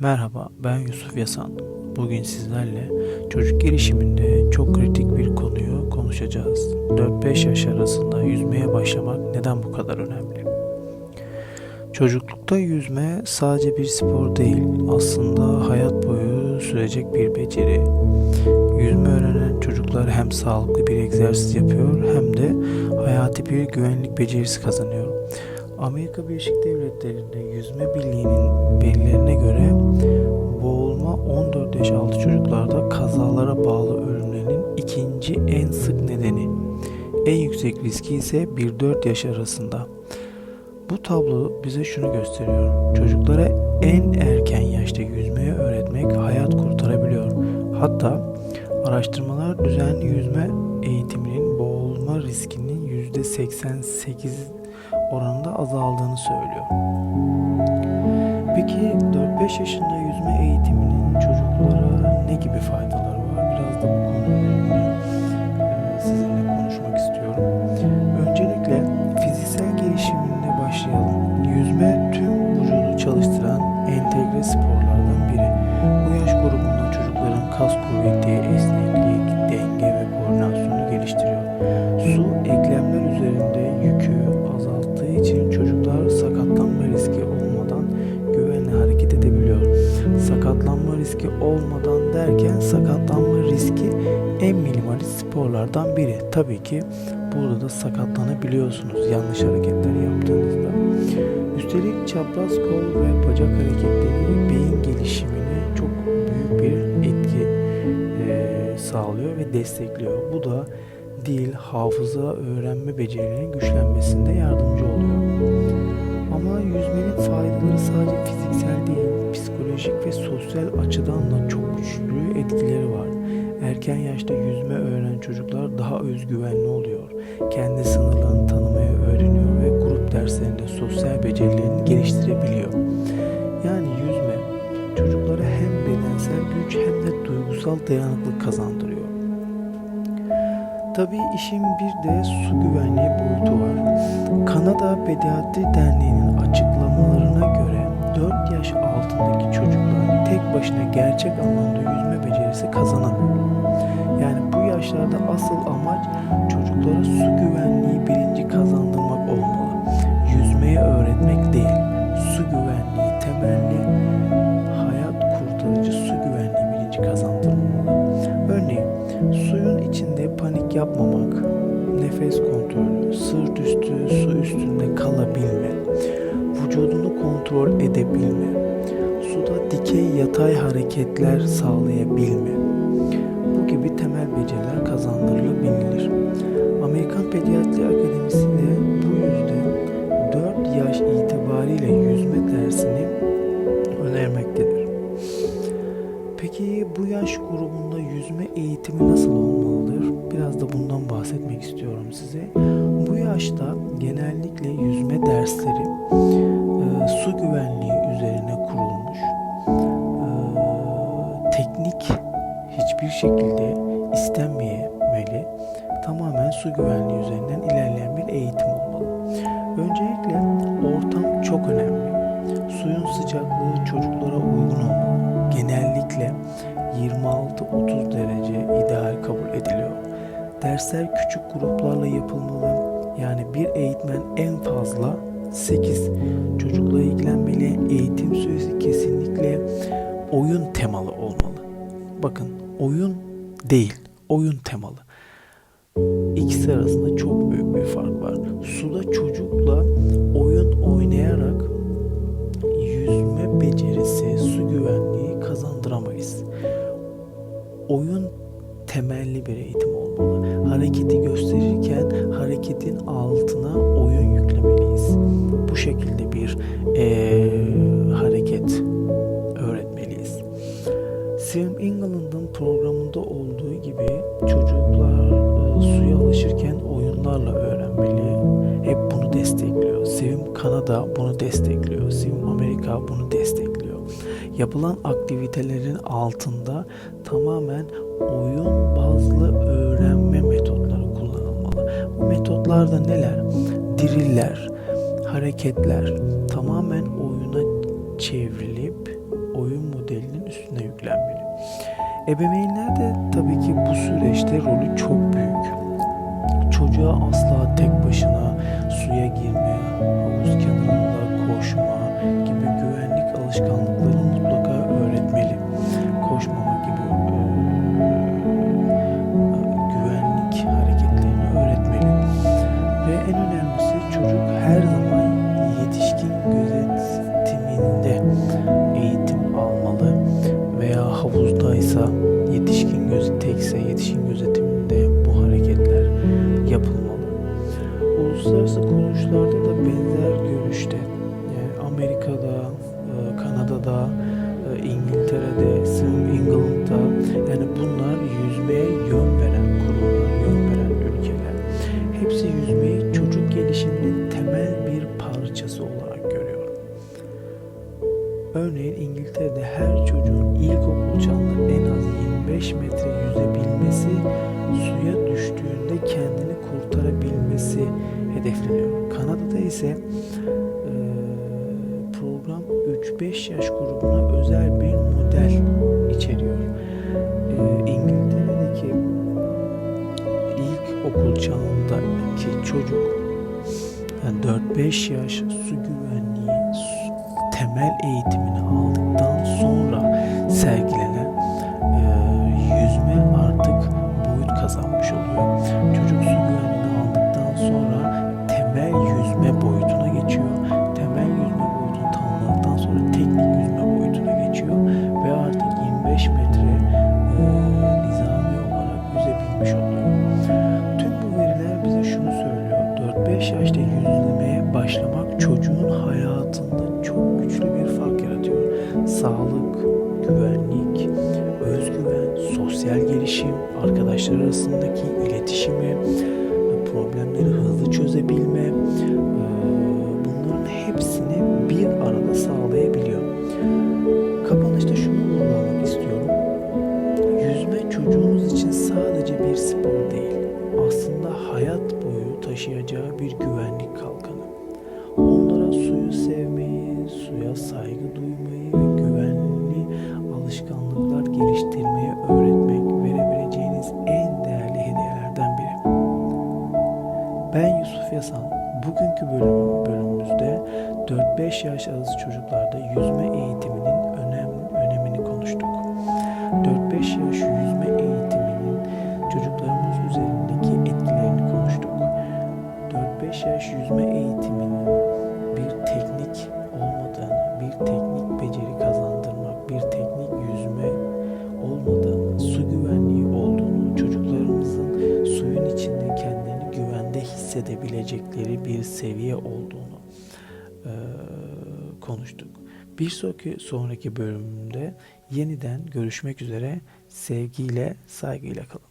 Merhaba, ben Yusuf Yasan. Bugün sizlerle çocuk gelişiminde çok kritik bir konuyu konuşacağız. 4-5 yaş arasında yüzmeye başlamak neden bu kadar önemli? Çocuklukta yüzme sadece bir spor değil, aslında hayat boyu sürecek bir beceri. Yüzme öğrenen çocuklar hem sağlıklı bir egzersiz yapıyor hem de hayati bir güvenlik becerisi kazanıyor. Amerika Birleşik Devletleri'nde yüzme birliğinin verilerine göre boğulma 14 yaş altı çocuklarda kazalara bağlı ölümlerin ikinci en sık nedeni. En yüksek riski ise 1-4 yaş arasında. Bu tablo bize şunu gösteriyor. Çocuklara en erken yaşta yüzmeyi öğretmek hayat kurtarabiliyor. Hatta araştırmalar düzenli yüzme eğitiminin boğulma riskinin %88 oranında azaldığını söylüyor. Peki 4-5 yaşında yüzme eğitiminin çocuklara ne gibi faydaları var? Biraz da bu konu üzerinde e, sizinle konuşmak istiyorum. Öncelikle fiziksel gelişimine başlayalım. Yüzme tüm vücudu çalıştıran entegre sporlardan biri. Bu yaş grubunda çocukların kas kuvveti, sporlardan biri. Tabii ki burada da sakatlanabiliyorsunuz yanlış hareketler yaptığınızda. Üstelik çapraz kol ve bacak hareketleri beyin gelişimine çok büyük bir etki eee, sağlıyor ve destekliyor. Bu da dil, hafıza, öğrenme becerilerinin güçlenmesinde yardımcı oluyor. Ama yüzmenin faydaları sadece fiziksel değil, psikolojik ve sosyal açıdan da çok güçlü etkileri var. Erken yaşta yüzme çocuklar daha özgüvenli oluyor. Kendi sınırlarını tanımayı öğreniyor ve grup derslerinde sosyal becerilerini geliştirebiliyor. Yani yüzme çocuklara hem bedensel güç hem de duygusal dayanıklık kazandırıyor. Tabii işin bir de su güvenliği boyutu var. Kanada Pediatri Derneği'nin açıklamalarına göre 4 yaş altındaki çocuklar tek başına gerçek anlamda yüzme becerisi kazanamıyor. Yani yaşlarda asıl amaç çocuklara su güvenliği bilinci kazandırmak olmalı. Yüzmeyi öğretmek değil, su güvenliği temelli hayat kurtarıcı su güvenliği bilinci kazandırılmalı. Örneğin suyun içinde panik yapmamak, nefes kontrolü, sırt üstü su üstünde kalabilme, vücudunu kontrol edebilme, suda dikey yatay hareketler sağlayabilme. Amerikan Pediatri Akademisi de bu yüzden 4 yaş itibariyle yüzme dersini önermektedir. Peki bu yaş grubunda yüzme eğitimi nasıl olmalıdır? Biraz da bundan bahsetmek istiyorum size. Bu yaşta genellikle yüzme dersleri e, su güvenliği üzerine kurulmuş. E, teknik hiçbir şekilde istenmemeli. Tamamen su güvenliği üzerinden ilerleyen bir eğitim olmalı. Öncelikle ortam çok önemli. Suyun sıcaklığı çocuklara uygun olmalı. Genellikle 26-30 derece ideal kabul ediliyor. Dersler küçük gruplarla yapılmalı. Yani bir eğitmen en fazla 8 çocukla ilgilenmeli. Eğitim süresi kesinlikle oyun temalı olmalı. Bakın oyun değil, oyun temalı. İkisi arasında çok büyük bir fark var. Suda çocukla oyun oynayarak yüzme becerisi, su güvenliği kazandıramayız. Oyun temelli bir eğitim olmalı. Hareketi gösterirken hareketin altına oyun yüklemeliyiz. Bu şekilde bir eee, Kanada bunu destekliyor. Swim Amerika bunu destekliyor. Yapılan aktivitelerin altında tamamen oyun bazlı öğrenme metotları kullanılmalı. Bu metotlar da neler? Diriller, hareketler tamamen oyuna çevrilip oyun Ebeveynler de tabii ki bu süreçte rolü çok büyük. Çocuğa asla tek başına suya girme, havuz kenarında koşma gibi güvenlik alışkanlıkları İngiltere'de, Sim England'da yani bunlar yüzmeye yön veren kurumlar, yön veren ülkeler. Hepsi yüzmeyi çocuk gelişiminin temel bir parçası olarak görüyor. Örneğin İngiltere'de her çocuğun ilkokul çağında en az 25 metre yüzebilmesi, suya düştüğünde kendini kurtarabilmesi hedefleniyor. Kanada'da ise 3-5 yaş grubuna özel bir model içeriyor. Eee, İngiltere'deki ilk okul çağındaki çocuk yani 4-5 yaş su güvenliği su- temel eğitimini sosyal gelişim, arkadaşlar arasındaki iletişimi, problemleri hızlı çözebilme, bunların hepsini bir arada sağlayabiliyor. Kapanışta şunu vurgulamak istiyorum. Yüzme çocuğunuz için sadece bir spor değil, aslında hayat boyu taşıyacağı bir güvenlik Ben Yusuf Yasan. Bugünkü bölüm, bölümümüzde 4-5 yaş arası çocuklarda yüzme eğitiminin önem, önemini konuştuk. 4-5 yaş yüzme güvende hissedebilecekleri bir seviye olduğunu eee, konuştuk. Bir sonraki, sonraki bölümde yeniden görüşmek üzere. Sevgiyle, saygıyla kalın.